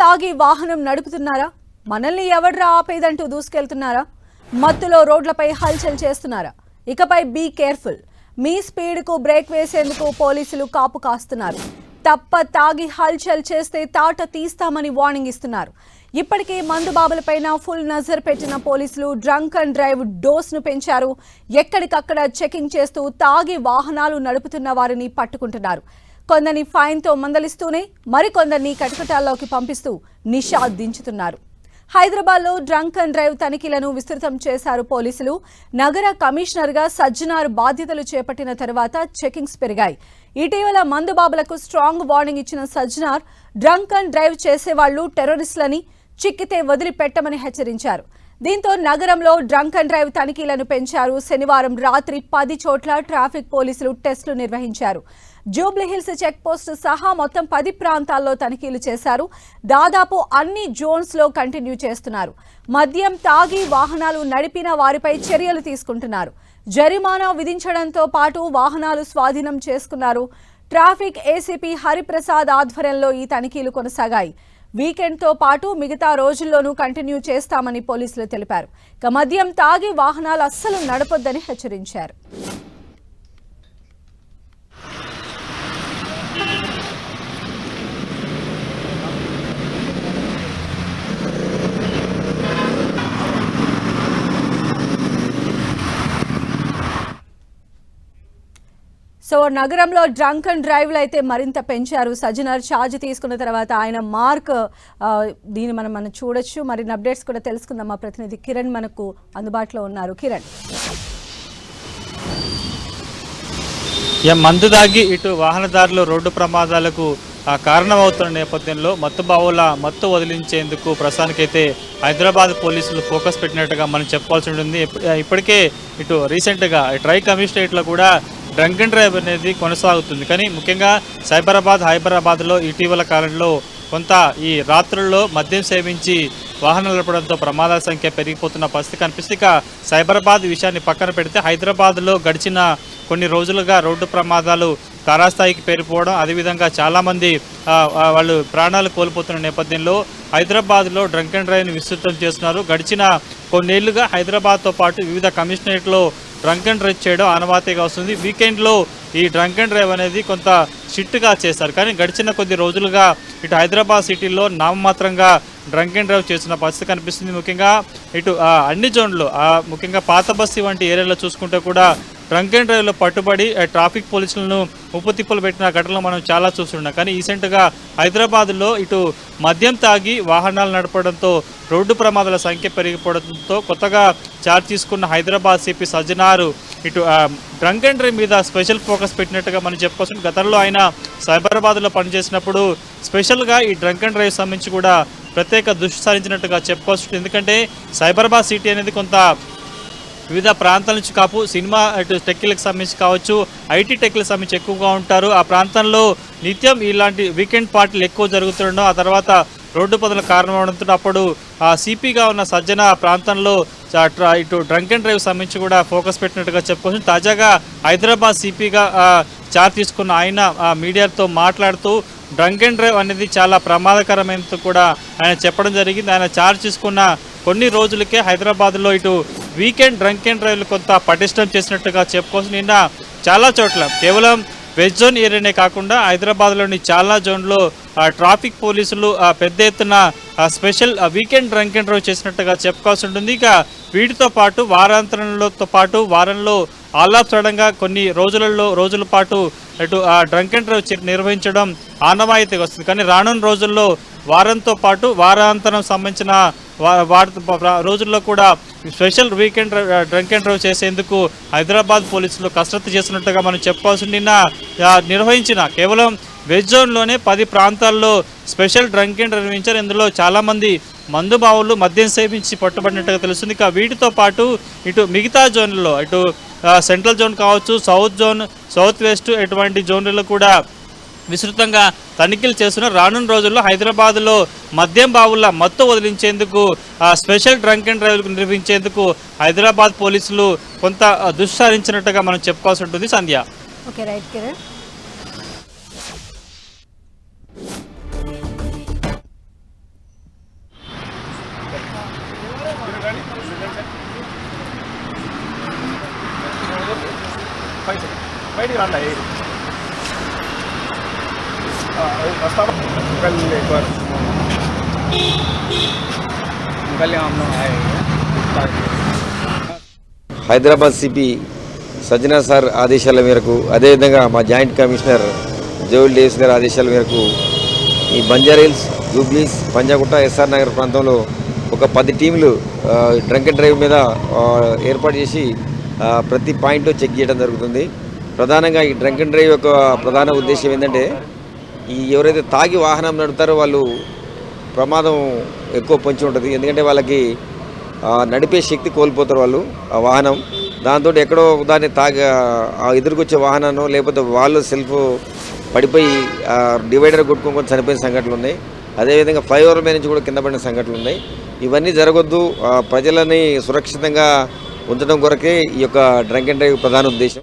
తాగి వాహనం నడుపుతున్నారా? మనల్ని ఎవడ్రా ఆపేదంటూ దూసుకెళ్తున్నారా? మత్తులో రోడ్లపై హల్చల్ చేస్తున్నారా? ఇకపై బీ కేర్ఫుల్ మీ స్పీడ్కు బ్రేక్ వేసేందుకు పోలీసులు కాపు కాస్తున్నారు. తప్ప తాగి హల్చల్ చేస్తే తాట తీస్తామని వార్నింగ్ ఇస్తున్నారు. ఇప్పటికే మందు బాబులపైన ఫుల్ నజర్ పెట్టిన పోలీసులు డ్రంక్ అండ్ డ్రైవ్ డోస్ను పెంచారు. ఎక్కడికక్కడ చెకింగ్ చేస్తూ తాగి వాహనాలు నడుపుతున్న వారిని పట్టుకుంటున్నారు. కొందరిని ఫైన్తో మందలిస్తూనే మరికొందరిని కటకటాల్లోకి పంపిస్తూ నిషా దించుతున్నారు. హైదరాబాద్లో డ్రంక్ అండ్ డ్రైవ్ తనిఖీలను విస్తృతం చేశారు పోలీసులు. నగర కమిషనర్గా సజ్జనార్ బాధ్యతలు చేపట్టిన తర్వాత చెకింగ్స్ పెరిగాయి. ఇటీవల మందుబాబులకు స్ట్రాంగ్ వార్నింగ్ ఇచ్చిన సజ్జనార్ డ్రంక్ అండ్ డ్రైవ్ చేసేవాళ్ళు టెర్రరిస్టులని చిక్కితే వదిలిపెట్టమని హెచ్చరించారు. దీంతో నగరంలో డ్రంక్ అండ్ డ్రైవ్ తనిఖీలను పెంచారు. శనివారం రాత్రి పది చోట్ల ట్రాఫిక్ పోలీసులు టెస్టులు నిర్వహించారు. జూబ్లీహిల్స్ చెక్ పోస్ట్ సహా మొత్తం పది ప్రాంతాల్లో తనిఖీలు చేశారు. దాదాపు అన్ని జోన్స్లో కంటిన్యూ చేస్తున్నారు. మద్యం తాగి వాహనాలు నడిపిన వారిపై చర్యలు తీసుకుంటున్నారు. జరిమానా విధించడంతో పాటు వాహనాలు స్వాధీనం చేసుకున్నారు. ట్రాఫిక్ ఏసీపీ హరిప్రసాద్ ఆధ్వర్యంలో ఈ తనిఖీలు కొనసాగాయి. వీకెండ్తో పాటు మిగతా రోజుల్లోనూ కంటిన్యూ చేస్తామని పోలీసులు తెలిపారు. ఇక మద్యం తాగి వాహనాలు అస్సలు నడపొద్దని హెచ్చరించారు. సో నగరంలో డ్రంక్ అండ్ డ్రైవ్లు అయితే మరింత పెంచారు. సజ్జనర్ ఛార్జ్ తీసుకున్న తర్వాత ఆయన మార్క్ దీన్ని మనం మనం చూడొచ్చు. మరిన్ని అప్డేట్స్ కూడా తెలుసుకుందాం. మా ప్రతినిధి కిరణ్ మనకు అందుబాటులో ఉన్నారు. కిరణ్. ఇక మందు దాగి ఇటు వాహనదారులు రోడ్డు ప్రమాదాలకు కారణమవుతున్న నేపథ్యంలో మత్తు బావుల మత్తు వదిలించేందుకు ప్రస్తుతానికైతే హైదరాబాద్ పోలీసులు ఫోకస్ పెట్టినట్టుగా మనం చెప్పాల్సి ఉంటుంది. ఇప్పటికే ఇటు రీసెంట్గా ట్రై కమిషనరేట్లో కూడా డ్రంక్ అండ్ డ్రైవ్ అనేది కొనసాగుతుంది. కానీ ముఖ్యంగా సైబరాబాద్ హైదరాబాద్లో ఇటీవల కాలంలో కొంత ఈ రాత్రుల్లో మద్యం సేవించి వాహనాలు నడపడంతో ప్రమాదాల సంఖ్య పెరిగిపోతున్న పరిస్థితి కనిపిస్తుంది. ఇక సైబరాబాద్ విషయాన్ని పక్కన పెడితే హైదరాబాద్లో గడిచిన కొన్ని రోజులుగా రోడ్డు ప్రమాదాలు తారాస్థాయికి పేరుపోవడం అదేవిధంగా చాలామంది వాళ్ళు ప్రాణాలు కోల్పోతున్న నేపథ్యంలో హైదరాబాద్లో డ్రంక్ అండ్ డ్రైవ్ని విస్తృతం చేస్తున్నారు. గడిచిన కొన్నేళ్ళుగా హైదరాబాద్తో పాటు వివిధ కమిషనరేట్లో డ్రంక్ అండ్ డ్రైవ్ చేయడం ఆనవాతిగా వస్తుంది. వీకెండ్లో ఈ డ్రంక్ అండ్ డ్రైవ్ అనేది కొంత షిట్గా చేస్తారు. కానీ గడిచిన కొద్ది రోజులుగా ఇటు హైదరాబాద్ సిటీలో నామమాత్రంగా డ్రంక్ అండ్ డ్రైవ్ చేస్తున్న పరిస్థితి కనిపిస్తుంది. ముఖ్యంగా ఇటు అన్ని జోన్లు ముఖ్యంగా పాత బస్తీ వంటి ఏరియాలో చూసుకుంటే కూడా డ్రంక్ అండ్ డ్రైవ్లో పట్టుబడి ట్రాఫిక్ పోలీసులను ఉప్పుతిప్పలు పెట్టిన ఘటనలు మనం చాలా చూస్తున్నాం కానీ రీసెంట్గా హైదరాబాద్లో ఇటు మద్యం తాగి వాహనాలు నడపడంతో రోడ్డు ప్రమాదాల సంఖ్య పెరిగిపోవడంతో కొత్తగా చార్జ్ తీసుకున్న హైదరాబాద్ సిపి సజ్జనారు ఇటు డ్రంక్ అండ్ డ్రైవ్ మీద స్పెషల్ ఫోకస్ పెట్టినట్టుగా మనం చెప్పుకోవచ్చు. గతంలో ఆయన సైబరాబాద్లో పనిచేసినప్పుడు స్పెషల్గా ఈ డ్రంక్ అండ్ డ్రైవ్ సంబంధించి కూడా ప్రత్యేక దృష్టి సారించినట్టుగా చెప్పుకోవచ్చు. ఎందుకంటే సైబరాబాద్ సిటీ అనేది కొంత వివిధ ప్రాంతాల నుంచి కాపు సినిమా టెక్లకు సంబంధించి కావచ్చు ఐటీ టెక్లకు సంబంధించి ఎక్కువగా ఉంటారు. ఆ ప్రాంతంలో నిత్యం ఇలాంటి వీకెండ్ పార్టీలు ఎక్కువ జరుగుతుండడం ఆ తర్వాత రోడ్డు పదుల కారణమవడంతో అప్పుడు ఆ సిపిగా ఉన్న సజ్జన ఆ ప్రాంతంలో ఇటు డ్రంక్ అండ్ డ్రైవ్ సంబంధించి కూడా ఫోకస్ పెట్టినట్టుగా చెప్పుకోవచ్చు. తాజాగా హైదరాబాద్ సిపిగా చార్ తీసుకున్న ఆయన ఆ మీడియాతో మాట్లాడుతూ డ్రంక్ అండ్ డ్రైవ్ అనేది చాలా ప్రమాదకరమైనది కూడా ఆయన చెప్పడం జరిగింది. ఆయన చార్జ్ తీసుకున్న కొన్ని రోజులకే హైదరాబాద్లో ఇటు వీకెండ్ డ్రంక్ అండ్ డ్రైవ్లు కొంత పటిష్టం చేసినట్టుగా చెప్పుకోవచ్చు. నిన్న చాలా చోట్ల కేవలం వెజ్ జోన్ ఏరియానే కాకుండా హైదరాబాద్లోని చాలా జోన్లో ట్రాఫిక్ పోలీసులు పెద్ద ఎత్తున special weekend drunk and drive చేసినట్టుగా చెప్పుకోవాల్సి ఉంటుంది. ఇక వీటితో పాటు వారాంతరంలోతో పాటు వారంలో ఆహ్లాదకరంగా కొన్ని రోజులలో రోజుల పాటు అటు ఆ డ్రంక్ అండ్ డ్రైవ్ నిర్వహించడం ఆనవాయితీగా వస్తుంది. కానీ రానున్న రోజుల్లో వారంతో పాటు వారాంతరం సంబంధించిన వా- రోజుల్లో కూడా special weekend drunk and drive చేసేందుకు హైదరాబాద్ పోలీసులు కసరత్తు చేసినట్టుగా మనం చెప్పాల్సి నిన్న నిర్వహించిన కేవలం వెజ్ జోన్లోనే పది ప్రాంతాల్లో స్పెషల్ డ్రంక్ అండ్ నిర్వహించారు. ఇందులో చాలామంది మందు బావులు మద్యం సేవించి పట్టుబడినట్టుగా తెలుస్తుంది. ఇక వీటితో పాటు ఇటు మిగతా జోన్లలో ఇటు సెంట్రల్ జోన్ కావచ్చు సౌత్ జోన్ సౌత్ వెస్ట్ ఇటువంటి జోన్లలో కూడా విస్తృతంగా తనిఖీలు చేస్తున్న రానున్న రోజుల్లో హైదరాబాద్లో మద్యం బావుల మత్తు వదిలించేందుకు స్పెషల్ డ్రంక్ అండ్ డ్రైవ్లు నిర్వహించేందుకు హైదరాబాద్ పోలీసులు కొంత దుస్సారించినట్టుగా మనం చెప్పుకోవాల్సి ఉంటుంది. సంధ్య. బయటికి వస్తాను कल एक बार कल हम लोग आए హైదరాబాద్ సిపి సజ్జనా సార్ ఆదేశాల మేరకు అదేవిధంగా మా జాయింట్ కమిషనర్ జోల్ డేవిస్ గారి ఆదేశాల మేరకు ఈ Banjara Hills Jubilee Hills Panjagutta SR Nagar ప్రాంతంలో ఒక పది టీంలు డ్రంక్ అండ్ డ్రైవ్ మీద ఆ, ఏర్పాటు చేసి ఆ, ప్రతి పాయింట్ చెక్ చేయడం జరుగుతుంది ప్రధానంగా ఈ డ్రంక్ అండ్ డ్రైవ్ యొక్క ప్రధాన ఉద్దేశం ఏంటంటే ఈ ఎవరైతే తాగి వాహనం నడుపుతారో వాళ్ళు ప్రమాదం ఎక్కువ పొంచి ఉంటుంది. ఎందుకంటే వాళ్ళకి నడిపే శక్తి కోల్పోతారు వాళ్ళు ఆ వాహనం. దాంతో ఎక్కడో దాన్ని తాగి ఆ ఎదురుకొచ్చే వాహనాన్ని లేకపోతే వాళ్ళు సెల్ఫ్ పడిపోయి డివైడర్ కొట్టుకొని చనిపోయిన సంఘటనలు ఉన్నాయి. అదేవిధంగా ఫ్లైఓవర్ మీద నుంచి కూడా కింద పడిన సంఘటనలు ఉన్నాయి. ఇవన్నీ జరగొద్దు. ప్రజలని సురక్షితంగా ఉంచడం కొరకే ఈ యొక్క డ్రంక్ అండ్ డ్రైవ్ ప్రధాన ఉద్దేశం.